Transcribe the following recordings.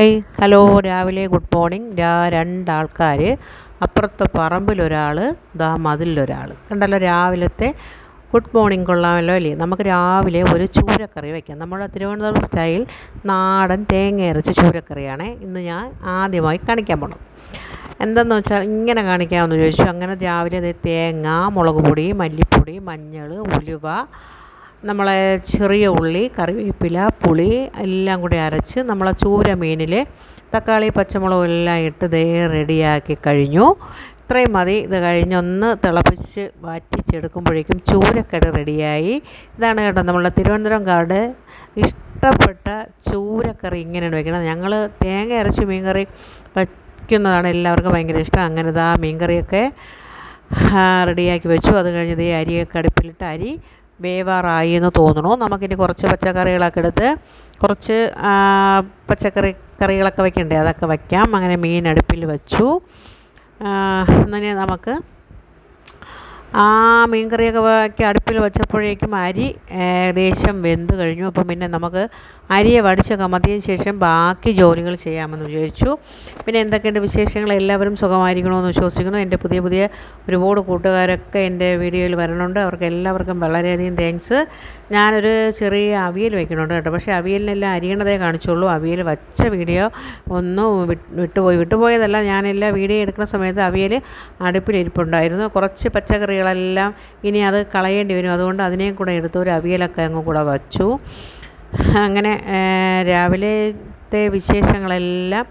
Hi hello രാവിലെ good morning രാ രണ്ടാൾക്കാർ അപ്പുറത്തെ പറമ്പിലൊരാൾ ദാ മതിലൊരാൾ കണ്ടല്ലോ രാവിലത്തെ ഗുഡ് മോർണിംഗ് കൊള്ളാമല്ലോ അല്ലേ? നമുക്ക് രാവിലെ ഒരു ചൂരക്കറി വയ്ക്കാം നമ്മുടെ തിരുവനന്തപുരം സ്റ്റൈൽ നാടൻ തേങ്ങ അരച്ച ചൂരക്കറിയാണ്. ഇന്ന് ഞാൻ ആദ്യമായി കാണിക്കാൻ പോകണം എന്തെന്ന് വെച്ചാൽ ഇങ്ങനെ കാണിക്കാമെന്ന് ചോദിച്ചു അങ്ങനെ രാവിലെ തേങ്ങ മുളക് പൊടി മല്ലിപ്പൊടി മഞ്ഞൾ ഉലുവ നമ്മളെ ചെറിയ ഉള്ളി കറിവേപ്പില പുളി എല്ലാം കൂടി അരച്ച് നമ്മൾ ചൂര മീനിൽ തക്കാളി പച്ചമുളകും എല്ലാം ഇട്ട് ദേ റെഡിയാക്കി കഴിഞ്ഞു. ഇത്രയും മതി. ഇത് കഴിഞ്ഞൊന്ന് തിളപ്പിച്ച് വാറ്റിച്ചെടുക്കുമ്പോഴേക്കും ചൂരക്കറി റെഡിയായി. ഇതാണ് കേട്ടോ നമ്മളെ തിരുവനന്തപുരം കാട്. ഇഷ്ടപ്പെട്ട ചൂരക്കറി ഇങ്ങനെയാണ് വെക്കുന്നത് ഞങ്ങൾ തേങ്ങ അരച്ച് മീൻകറി വയ്ക്കുന്നതാണ് എല്ലാവർക്കും ഭയങ്കര ഇഷ്ടം. അങ്ങനെ ഇതാ മീൻകറിയൊക്കെ റെഡിയാക്കി വെച്ചു. അത് കഴിഞ്ഞ് ഈ അരിയൊക്കെ അടുപ്പിലിട്ട് അരി വേവാറായി എന്ന് തോന്നുന്നു. നമുക്കിനി കുറച്ച് പച്ചക്കറികളൊക്കെ എടുത്ത് കുറച്ച് പച്ചക്കറി കറികളൊക്കെ വയ്ക്കണ്ടേ അതൊക്കെ വയ്ക്കാം അങ്ങനെ മീൻ അടുപ്പിൽ വെച്ചു. അങ്ങനെ നമുക്ക് ആ മീൻ കറിയൊക്കെ ഒക്കെ അടുപ്പിൽ വെച്ചപ്പോഴേക്കും അരി ഏകദേശം വെന്ത് കഴിഞ്ഞു. അപ്പം പിന്നെ നമുക്ക് അരിയെ വടിച്ച് കമത്തിയതിന് ശേഷം ബാക്കി ജോലികൾ ചെയ്യാമെന്ന് വിചാരിച്ചു. പിന്നെ എന്തൊക്കെയുണ്ട് വിശേഷങ്ങൾ? എല്ലാവരും സുഖമായിരിക്കണമെന്ന് വിശ്വസിക്കുന്നു. എന്റെ പുതിയ പുതിയ ഒരുപാട് കൂട്ടുകാരൊക്കെ എന്റെ വീഡിയോയിൽ വരണുണ്ട്. അവർക്ക് എല്ലാവർക്കും വളരെയധികം താങ്ക്സ് ഞാനൊരു ചെറിയ അവിയൽ വയ്ക്കണുണ്ട് കേട്ടോ. പക്ഷേ അവിയലിനെല്ലാം അരിയണതേ കാണിച്ചുള്ളൂ. അവിയൽ വച്ച വീഡിയോ ഒന്നും വിട്ടുപോയി. വിട്ടുപോയതല്ല ഞാനെല്ലാം വീഡിയോ എടുക്കുന്ന സമയത്ത് അവിയൽ അടുപ്പിലിരിപ്പുണ്ടായിരുന്നു. കുറച്ച് പച്ചക്കറികളെല്ലാം ഇനി അത് കളയേണ്ടി വരും. അതുകൊണ്ട് അതിനെയും കൂടെ എടുത്ത് ഒരു അവിയലൊക്കെ അങ്ങ് കൂടെ വച്ചു. അങ്ങനെ രാവിലത്തെ വിശേഷങ്ങളെല്ലാം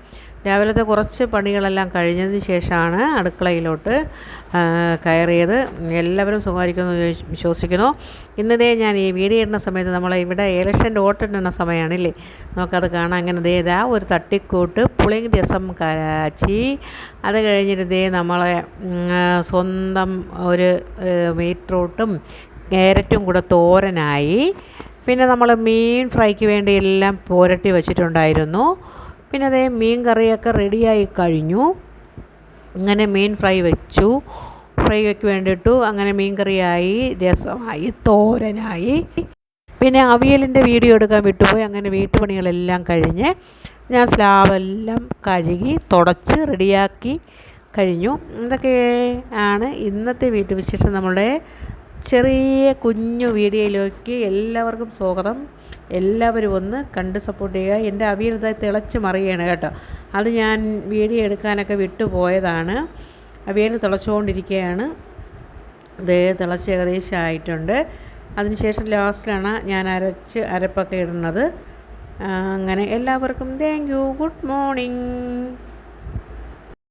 രാവിലത്തെ കുറച്ച് പണികളെല്ലാം കഴിഞ്ഞതിന് ശേഷമാണ് അടുക്കളയിലോട്ട് കയറിയത്. എല്ലാവരും സുഖമായിരിക്കുന്നു വിശ്വസിക്കുന്നു. ഇന്നതേ ഞാൻ ഈ വീഡിയോ ഇടുന്ന സമയത്ത് നമ്മൾ ഇവിടെ ഇലക്ഷന്റെ വോട്ടിടുന്ന സമയമാണില്ലേ? നമുക്കത് കാണാം. അങ്ങനെ ദേ ഇതാ ഒരു തട്ടിക്കൂട്ട് പുളിങ് രസം കാച്ചി. അത് കഴിഞ്ഞിട്ട് ദേ നമ്മളെ സ്വന്തം ഒരു ബീട്രൂട്ടും ക്യാരറ്റും കൂടെ തോരനായി. പിന്നെ നമ്മൾ മീൻ ഫ്രൈക്ക് വേണ്ടി എല്ലാം പുരട്ടി വെച്ചിട്ടുണ്ടായിരുന്നു. പിന്നെ അതേ മീൻ കറിയൊക്കെ റെഡിയായി കഴിഞ്ഞു. അങ്ങനെ മീൻ ഫ്രൈ വെച്ചു. ഫ്രൈക്ക് വേണ്ടിയിട്ടു അങ്ങനെ മീൻ കറിയായി രസമായി തോരനായി. പിന്നെ അവിയലിന്റെ വീഡിയോ എടുക്കാൻ വിട്ടുപോയി. അങ്ങനെ വീട്ടുപണികളെല്ലാം കഴിഞ്ഞ് ഞാൻ സ്ലാബെല്ലാം കഴുകി തുടച്ച് റെഡിയാക്കി കഴിഞ്ഞു. ഇതൊക്കെ ആണ് ഇന്നത്തെ വീട്ടുവിശേഷം നമ്മുടെ ചെറിയ കുഞ്ഞു വീഡിയോയിലേക്ക് എല്ലാവർക്കും സ്വാഗതം. എല്ലാവരും ഒന്ന് കണ്ട് സപ്പോർട്ട് ചെയ്യുക. എന്റെ അവിയൽ തിളച്ച് മറിയാണ് കേട്ടോ. അത് ഞാൻ വീഡിയോ എടുക്കാനൊക്കെ വിട്ടുപോയതാണ്. അവിയൽ തിളച്ചുകൊണ്ടിരിക്കുകയാണ് ഇത് തിളച്ച് ഏകദേശം ആയിട്ടുണ്ട്. അതിനുശേഷം ലാസ്റ്റിലാണ് ഞാൻ അരച്ച് അരപ്പൊക്കെ ഇടുന്നത്. അങ്ങനെ എല്ലാവർക്കും താങ്ക് യു ഗുഡ് മോർണിംഗ്